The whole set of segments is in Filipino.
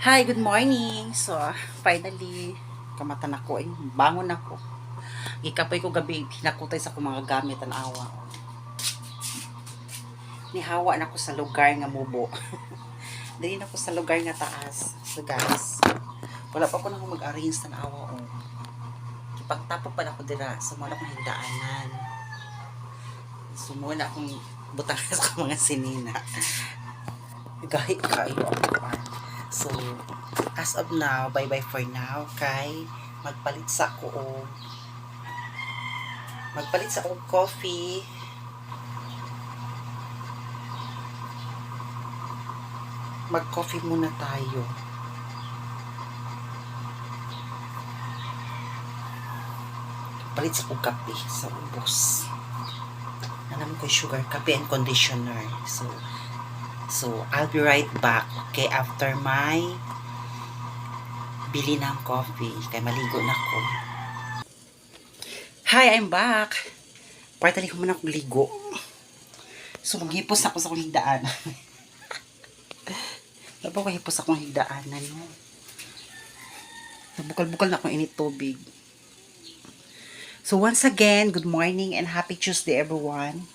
Hi, good morning. So, finally, kamatan ako. Ay, bangon ako. Ikapoy ko gabi, hinakutay sa akong mga gamit ang awa. Nihawa na ako sa lugar nga mubo. Dili na ako sa lugar nga taas. So, guys, wala pa ako na mag-arrange ng awa. Oh. Ipagtapo pa na ako dira. Sumula akong hindaanan. Sumula akong butang sa mga sinina. Gahit kayo ako. So, as of now, bye-bye for now, kay magpalit sa ko og magpalit sa og coffee. Mag-coffee muna tayo. Palit sa og kape sa ubos. Alam ko sugar, kape and conditioner. So, So, I'll be right back, okay, after my bili ng coffee. Kaya maligo na ako. Hi, I'm back. Partali ko muna akong ligo. So, maghipos ako sa akong higdaan. Dapat ko hipos akong higdaan. Ano? Bukal-bukal na akong init tubig. So, once again, good morning and happy Tuesday, everyone.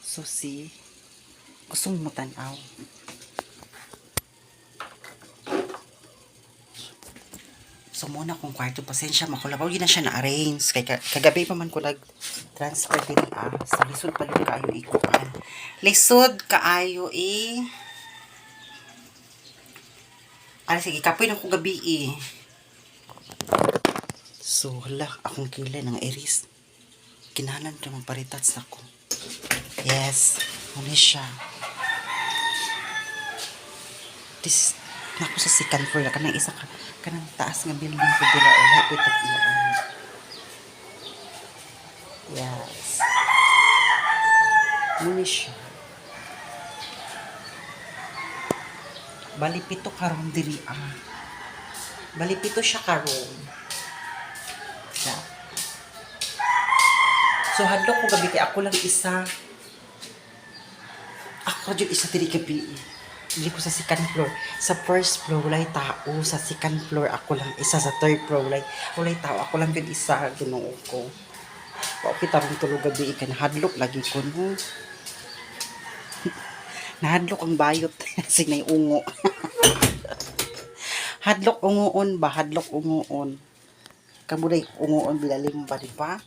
So, see, gusto mo tanaw. So, muna kung kwarto, pasensya, makulabaw, yun na siya na-arrange. Kay, ka- kagabi pa man ko nag-transfer din ah. Sa lisod pa rin kaayo ikuan. Lisod kaayo eh. Ano, sige, kapoy na ko gabi eh. So, hala, akong kilay ng iris. Kinahanan ito mga paritats ako. Yes, ano siya. This, naku sa second floor na kanang isa ka, kanang taas nga building ko dira ulit ko iyaan. Yes. Muna. Bali pito karon diri ah. Bali pito siya karon. Siya. So hadlok ko gabi kay ako lang isa. Ako jud isa diri gabi. Dili ko sa second floor. Sa first floor walay tao, sa second floor ako lang isa, sa third floor walay walay tao, ako lang jud isa Ginoo ko. Wa kita ron tulog gabi kan hadlok lagi ko no. Nahadlok ang bayot sig nay ungo. hadlok ungoon ba? Hadlok ungoon. Kamuday ungoon bilalim ba di ba?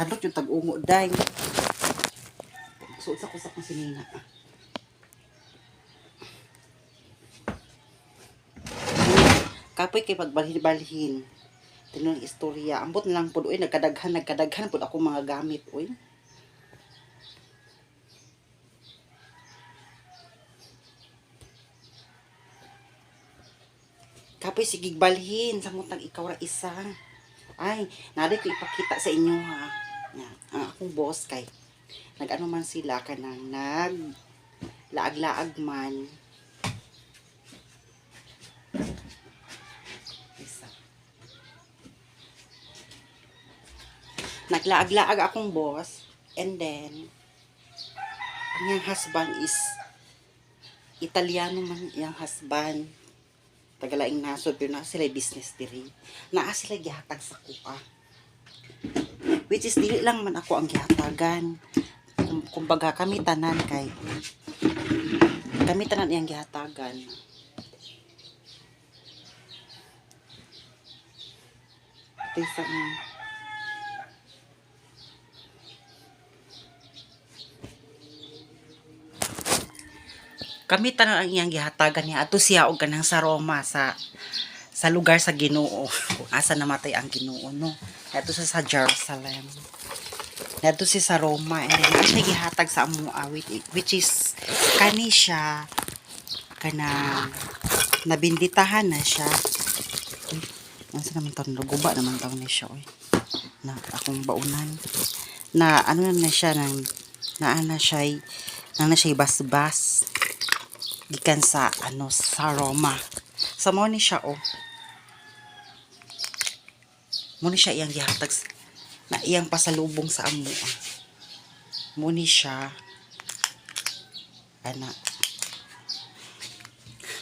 Hadlok yung tag-ungo day. Suot sa ko sa kong sinina. Kapoy kay pagbalhin-balhin. Tinong istorya. Ambot na lang po, uy, nagkadaghan, nagkadaghan po ako mga gamit, uy. Kapoy, sigig balhin. Samutang ikaw ra isa. Ay, nari ko ipakita sa inyo ha. Yan, ang akong boss kay nag-ano man sila kanang nag laag-laag man. Isa. Naglaag-laag akong boss and then iyang husband is Italiano man iyang husband. Tagalaing nasod pero na sila business diri. Naa sila gihatag sa kuha. Which is dili lang man ako ang gihatagan. Kum- kumbaga kami tanan kay kami tanan iyang gihatagan. Ito isang kami tanan ang iyang gihatagan niya. Ato siya og kanang sa Roma sa sa lugar sa Ginoo. Asa namatay ang Ginoo no? Ato sa sa Jerusalem. Nadto si sa Roma. And then na siya gihatag sa amo awit which is kani siya kana nabinditahan na siya. Ano sa naman taon? Guba naman taon ni siya oy na akong baunan. Na ano na siya nang na siya nang na siya basbas gikan sa ano sa Roma sa mo ni siya oh mo ni siya iyang gihatag na iyang pasalubong sa amo. ah. Muni siya. Ana.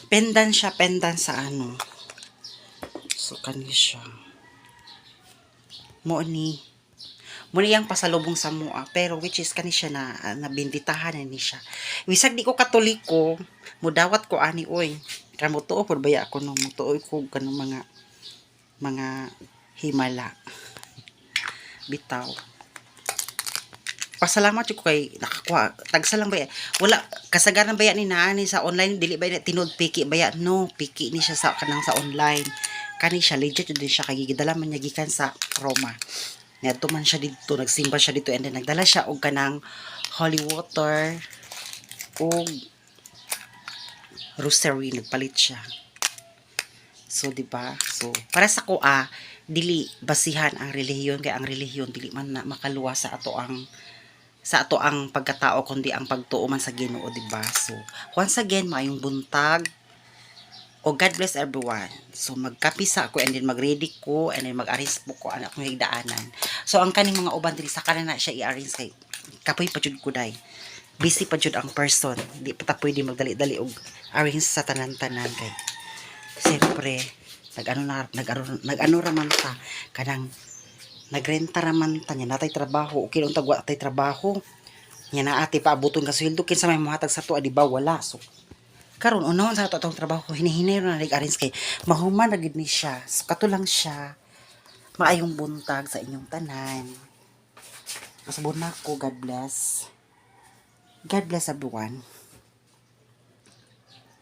Pendan siya, pendan sa ano. So, kani siya. Mo ni. Mo ni ang pasalubong sa mua. Pero which is kani siya na nabinditahan na ni siya. Wisag di ko katoliko. Mudawat ko ani oy. Kamo tuo por baya ako no. Mutuoy ko kanang mga mga himala. Bitaw. Pasalamat ko kay nakakuha. Tagsa lang ba yan? Wala, kasagaran ba yan ni naani sa online? Dili ba tinod piki ba yan? No, piki ni siya sa kanang sa online. Kani siya, legit din siya. Kaya gidala man niya gikan sa Roma. Ngadto man siya dito, nagsimba siya dito and then nagdala siya og kanang holy water og rosary nagpalit siya. So, di ba? So, para sa ko ah, dili basihan ang relihiyon kay ang relihiyon dili man na makaluwa sa ato ang sa ato ang pagkatao kundi ang pagtuo man sa Ginoo, di ba? So, once again, maayong buntag. O God bless everyone. So, magkapisa ako and then mag-ready ko and then mag-arrange po ko ang akong higdaanan. So, ang kaning mga uban dili sa kanan na siya i-arrange kay kapoy pa jud ko day. Busy pa jud ang person. Di pa ta pwede magdali-dali og arrange sa tanan-tanan kay. Siyempre, nag-ano na nag-ano nag-ano raman ta kanang nagrenta raman ta nya natay trabaho okay lang tagwa tay trabaho nya na ate paabuton ka kinsa may mohatag sa tuwa di ba wala so karon unahon sa ato atong trabaho hinihinay na nag-arrange kay mahuman na gid ni siya. So kato lang siya. Maayong buntag sa inyong tanan. Masabon na ko God bless. God bless everyone